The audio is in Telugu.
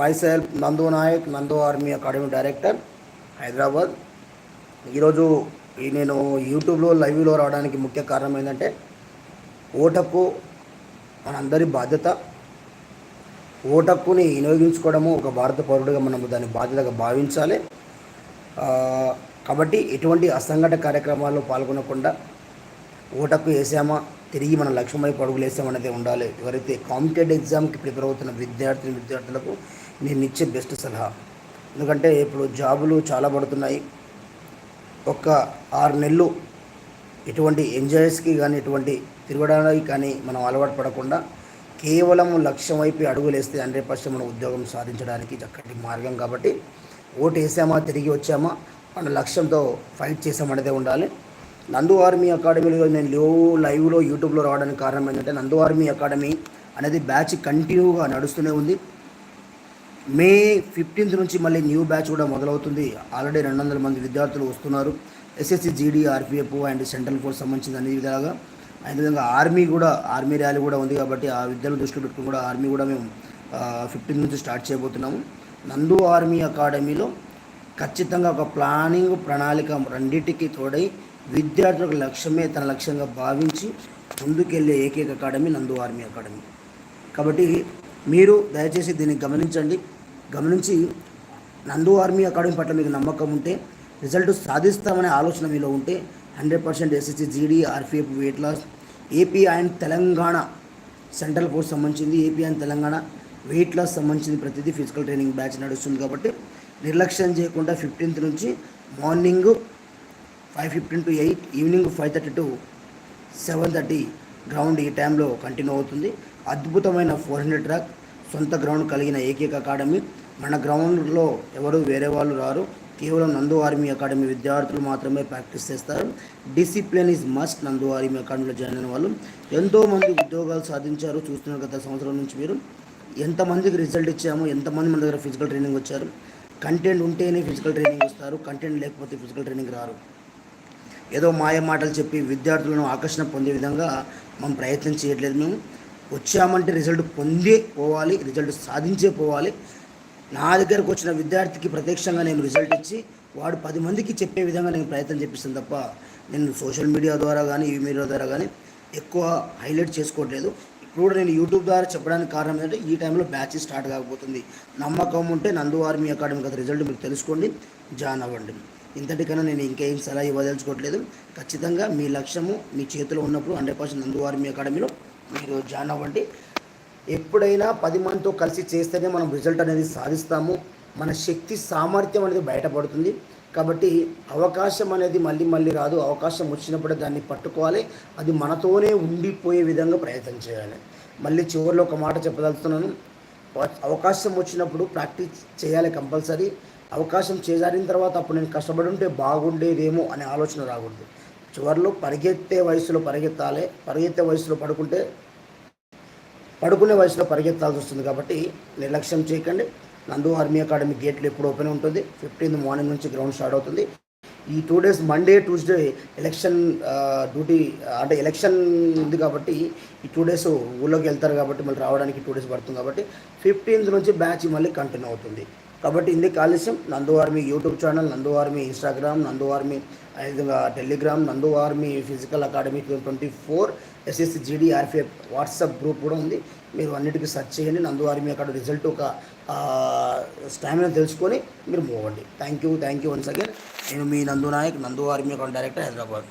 మైసెల్ఫ్ నందు నాయక్ నందు ఆర్మీ అకాడమీ డైరెక్టర్ హైదరాబాద్ ఈరోజు నేను యూట్యూబ్లో లైవ్లో రావడానికి ముఖ్య కారణం ఏంటంటే ఓటక్కు మనందరి బాధ్యత. ఓటక్కుని వినియోగించుకోవడము ఒక భారత పౌరుడిగా మనం దాన్ని బాధ్యతగా భావించాలి. కాబట్టి ఎటువంటి అసంఘట కార్యక్రమాల్లో పాల్గొనకుండా ఓటకు వేసామా? తిరిగి మన లక్ష్యం వైపు అడుగులు వేసామనేది ఉండాలి. ఎవరైతే కాంపిటేటివ్ ఎగ్జామ్కి ప్రిపేర్ అవుతున్న విద్యార్థిని విద్యార్థులకు నేను ఇచ్చే బెస్ట్ సలహా. ఎందుకంటే ఇప్పుడు జాబులు చాలా పడుతున్నాయి. ఒక్క ఆరు నెలలు ఎటువంటి ఎంజాయ్స్కి కానీ ఎటువంటి తిరగడానికి కానీ మనం అలవాటు పడకుండా కేవలం లక్ష్యం వైపు అడుగులేస్తే హండ్రెడ్ పర్సెంట్ ఉద్యోగం సాధించడానికి చక్కటి మార్గం కాబట్టి ఓటు వేసామా తిరిగి వచ్చామా మన లక్ష్యంతో ఫైట్ చేసామనేదే ఉండాలి. నందు ఆర్మీ అకాడమీలో నేను లో లైవ్లో యూట్యూబ్లో రావడానికి కారణం ఏంటంటే నందు ఆర్మీ అకాడమీ అనేది బ్యాచ్ కంటిన్యూగా నడుస్తూనే ఉంది. మే ఫిఫ్టీన్త్ నుంచి మళ్ళీ న్యూ బ్యాచ్ కూడా మొదలవుతుంది. ఆల్రెడీ రెండు వందల మంది విద్యార్థులు వస్తున్నారు. SSC GD RPF and central force సంబంధించిన అన్ని విధాలుగా. అదేవిధంగా ఆర్మీ కూడా ఆర్మీ ర్యాలీ కూడా ఉంది కాబట్టి ఆ విద్యను దృష్టిలో పెట్టుకుని కూడా ఆర్మీ కూడా మేము ఫిఫ్టీన్త్ నుంచి స్టార్ట్ చేయబోతున్నాము. నందు ఆర్మీ అకాడమీలో ఖచ్చితంగా ఒక ప్లానింగ్ ప్రణాళిక రెండింటికి తోడై విద్యార్థులకు లక్ష్యమే తన లక్ష్యంగా భావించి ముందుకెళ్ళే ఏకైక అకాడమీ నందు ఆర్మీ అకాడమీ. కాబట్టి మీరు దయచేసి దీన్ని గమనించండి. గమనించి నందు ఆర్మీ అకాడమీ పట్ల మీకు నమ్మకం ఉంటే రిజల్ట్ సాధిస్తామనే ఆలోచన మీలో ఉంటే hundred percent SSC GD RPF weight loss AP and Telangana central force సంబంధించింది AP and Telangana weight loss సంబంధించింది ప్రతిదీ ఫిజికల్ ట్రైనింగ్ బ్యాచ్ నడుస్తుంది కాబట్టి నిర్లక్ష్యం చేయకుండా ఫిఫ్టీన్త్ నుంచి morning five fifteen to eight evening five thirty to seven thirty ground ఈ టైంలో కంటిన్యూ అవుతుంది. అద్భుతమైన ఫోర్ హండ్రెడ్ ట్రాక్ సొంత గ్రౌండ్ కలిగిన ఏకైక అకాడమీ. మన గ్రౌండ్లో ఎవరు వేరే వాళ్ళు రారు. కేవలం నందు ఆర్మీ అకాడమీ విద్యార్థులు మాత్రమే ప్రాక్టీస్ చేస్తారు. Discipline is must Nandu army అకాడమీలో జాయిన్ అయిన వాళ్ళు. ఎంతోమంది ఉద్యోగాలు సాధించారు. చూస్తున్నారు గత సంవత్సరం నుంచి మీరు. ఎంతమందికి రిజల్ట్ ఇచ్చాము ఎంతమంది మన దగ్గర ఫిజికల్ ట్రైనింగ్ వచ్చారు. కంటెంట్ ఉంటేనే ఫిజికల్ ట్రైనింగ్ వస్తారు కంటెంట్ లేకపోతే ఫిజికల్ ట్రైనింగ్ రారు. ఏదో మాయ మాటలు చెప్పి విద్యార్థులను ఆకర్షణ పొందే విధంగా మనం ప్రయత్నం చేయట్లేదు మేము. వచ్చామంటే రిజల్ట్ పొందే పోవాలి రిజల్ట్ సాధించే పోవాలి. నా దగ్గరకు వచ్చిన విద్యార్థికి ప్రత్యక్షంగా నేను రిజల్ట్ ఇచ్చి వాడు పది మందికి చెప్పే విధంగా నేను ప్రయత్నం చేపిస్తాను తప్ప నేను సోషల్ మీడియా ద్వారా కానీ ఈ మీడియా ద్వారా కానీ ఎక్కువ హైలైట్ చేసుకోవట్లేదు. ఇప్పుడు కూడా నేను యూట్యూబ్ ద్వారా చెప్పడానికి కారణం ఏంటంటే ఈ టైంలో బ్యాచ్ స్టార్ట్ కాకపోతుంది. నమ్మకం ఉంటే నందు ఆర్మీ అకాడమీ గత రిజల్ట్ మీకు తెలుసుకోండి. జాయిన్ అవ్వండి. ఇంతటికన్నా నేను ఇంకేం సలహా ఇవ్వదలుచుకోవట్లేదు. ఖచ్చితంగా మీ లక్ష్యము మీ చేతిలో ఉన్నప్పుడు హండ్రెడ్ పర్సెంట్ నందు ఆర్మీ అకాడమీలో మీరు జాయిన్ అవ్వండి. ఎప్పుడైనా పది మందితో కలిసి చేస్తేనే మనం రిజల్ట్ అనేది సాధిస్తాము. మన శక్తి సామర్థ్యం అనేది బయటపడుతుంది. కాబట్టి అవకాశం అనేది మళ్ళీ మళ్ళీ రాదు. అవకాశం వచ్చినప్పుడు దాన్ని పట్టుకోవాలి. అది మనతోనే ఉండిపోయే విధంగా ప్రయత్నం చేయాలి. మళ్ళీ చివరిలో ఒక మాట చెప్పదలుచుతున్నాను అవకాశం వచ్చినప్పుడు ప్రాక్టీస్ చేయాలి కంపల్సరీ. అవకాశం చేజారిన తర్వాత అప్పుడు నేను కష్టపడి ఉంటే బాగుండేదేమో అనే ఆలోచన రాకూడదు. చివరిలో పరిగెత్తే వయసులో పరిగెత్తాలి పరిగెత్తే వయసులో పడుకుంటే పడుకునే వయసులో పరిగెత్తాల్సి వస్తుంది కాబట్టి నిర్లక్ష్యం చేయకండి. నందు ఆర్మీ అకాడమీ గేట్లు ఎప్పుడు ఓపెన్ ఉంటుంది? ఫిఫ్టీన్త్ మార్నింగ్ నుంచి గ్రౌండ్ స్టార్ట్ అవుతుంది. ఈ two days Monday Tuesday election duty అంటే ఎలక్షన్ ఉంది కాబట్టి ఈ టూ డేస్ ఊళ్ళోకి వెళ్తారు కాబట్టి మళ్ళీ రావడానికి టూ డేస్ పడుతుంది కాబట్టి ఫిఫ్టీన్త్ నుంచి బ్యాచ్ మళ్ళీ కంటిన్యూ అవుతుంది. కాబట్టి ఇంది కాలుష్యం Nandu Army YouTube channel Nandu Army Instagram Nandu Army అదేవిధంగా Telegram Nandu Army physical academy twenty four SSC GD RPF WhatsApp group కూడా ఉంది. మీరు అన్నిటికీ సెర్చ్ చేయండి నందువార్మి అక్కడ రిజల్ట్ ఒక స్టామినా తెలుసుకొని మీరు మూవండి thank you thank you once again. నేను మీ నందు నాయక్ నందు అకౌంట్ డైరెక్టర్ హైదరాబాద్.